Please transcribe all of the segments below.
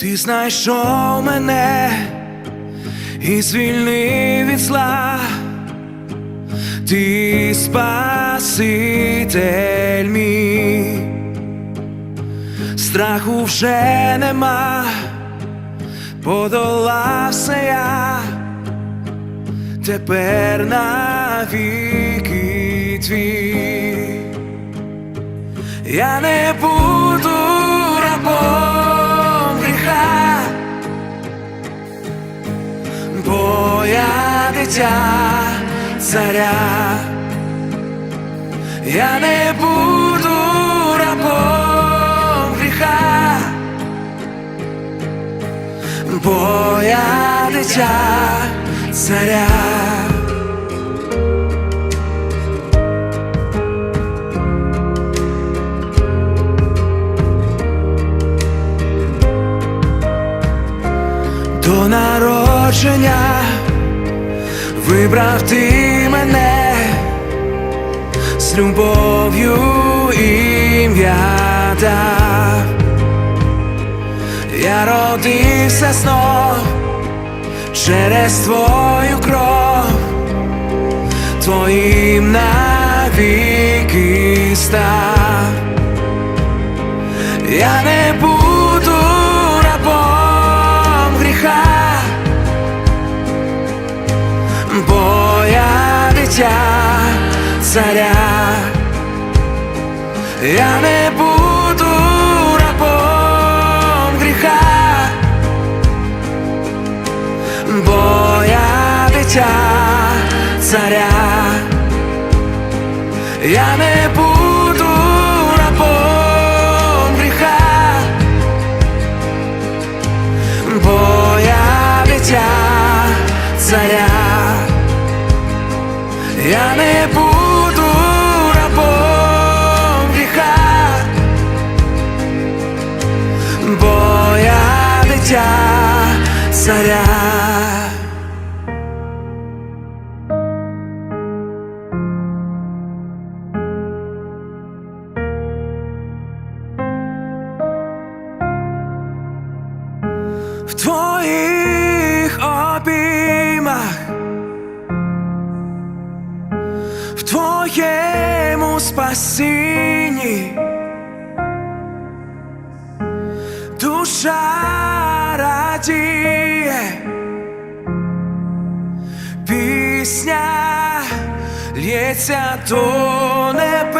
Ти знайшов мене і звільнив від зла. Ти спаситель мій, страху вже нема, подолав все я, тепер навіки твій. Я не буду дитя царя, я не буду рабом гріха, бо я дитя царя. До народження вибрав ти мене з любов'ю ім'я дав. Я родився знов через твою кров, твоїм навіки став. Я не буду я дитя царя, я не буду рабом гріха, бо я дитя царя, я не буду царя. в твоїх обіймах, в твоєму спасінні, лється то небес.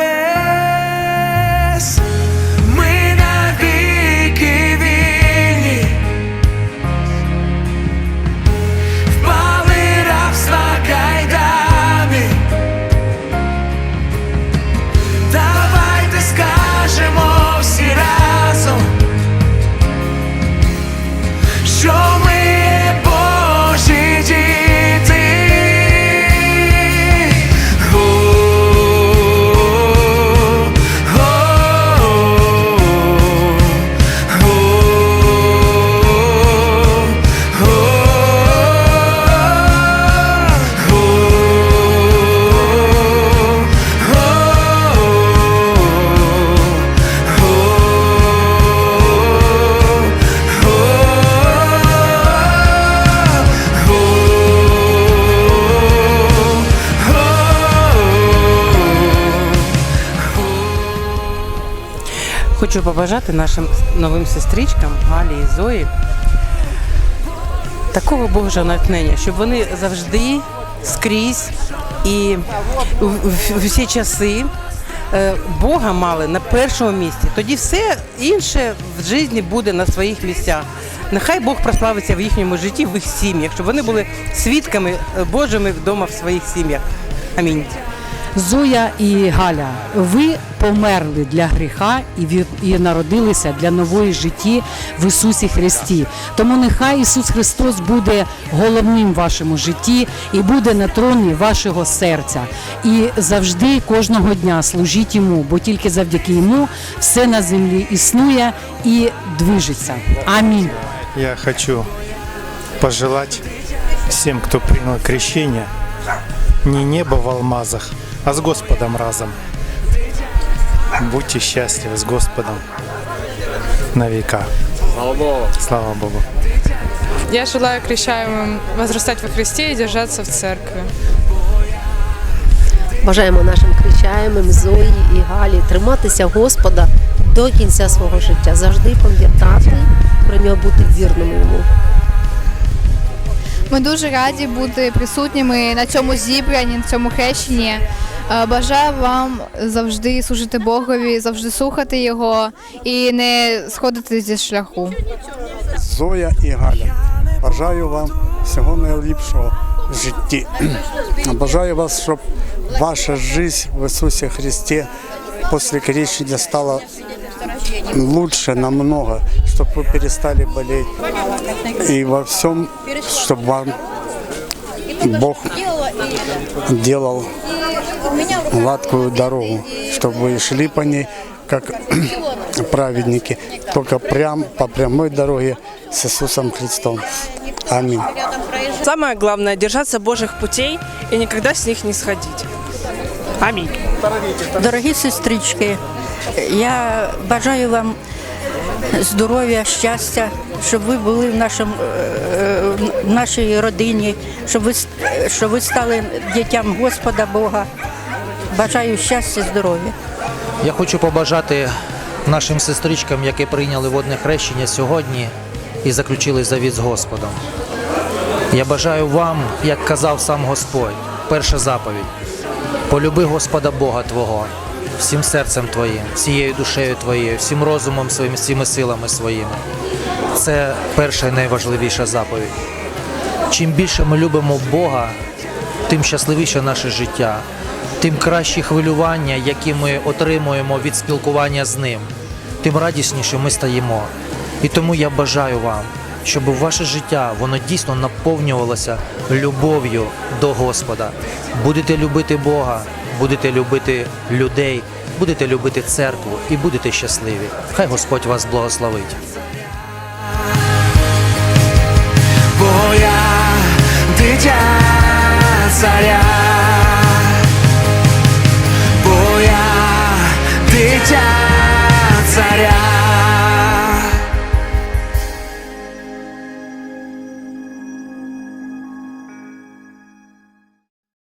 Хочу побажати нашим новим сестричкам Галі і Зої такого Божого натхнення, щоб вони завжди скрізь і в, в- в часи е, Бога мали на першому місці. Тоді все інше в житті буде на своїх місцях. Нехай Бог прославиться в їхньому житті, в їх сім'ях, щоб вони були свідками е, Божими вдома в своїх сім'ях. Амінь. Зоя і Галя, ви померли для гріха і, від- і народилися для нової житті в Ісусі Христі. Тому нехай Ісус Христос буде головним в вашому житті і буде на троні вашого серця. І завжди кожного дня служіть йому, бо тільки завдяки йому все на землі існує і движеться. Амінь. Я хочу пожелать всем, кто принял крещение, не небо в алмазах, а с Господом разом. Будьте счастливы с Господом на века. Слава Богу. Я желаю крещаемым возрастать во Христе и держаться в церкви. Бажаємо нашим кричаємим Зої і Галі триматися Господа до кінця свого життя, завжди пам'ятати про нього бути вірними йому. Ми дуже раді бути присутніми на цьому зібранні, на цьому хрещенні. Е, Бажаю вам завжди служити Богові, завжди слухати його і не сходити зі шляху. Зоя і Галя. Бажаю вам всього найліпшого в житті. Бажаю вас, щоб ваша життя в Ісусі Христі після крещення стала лучше намного, чтобы вы перестали болеть. И во всем, чтобы вам Бог делал гладкую дорогу, чтобы вы шли по ней, как праведники, только прям по прямой дороге с Иисусом Христом. Аминь. Самое главное – держаться Божьих путей и никогда с них не сходить. Аминь. Дорогі сестрички, я бажаю вам здоров'я, щастя, щоб ви були в, нашому, е, в нашій родині, щоб ви, с- щоб ви стали дітям Господа Бога. Бажаю щастя, здоров'я. Я хочу побажати нашим сестричкам, які прийняли водне хрещення сьогодні і заключили завіт з Господом. Я бажаю вам, як казав сам Господь, перша заповідь: полюби Господа Бога Твого всім серцем Твоїм, всією душею Твоєю, всім розумом своїм, всіми силами своїми. Це перша і найважливіша заповідь. Чим більше ми любимо Бога, тим щасливіше наше життя, тим кращі хвилювання, які ми отримуємо від спілкування з ним, тим радісніше ми стаємо. І тому я бажаю вам, щоб ваше життя воно дійсно наповнювалося любов'ю до Господа. Будете любити Бога, будете любити людей, будете любити церкву і будете щасливі. Хай Господь вас благословить. бо я дитя царя, царя.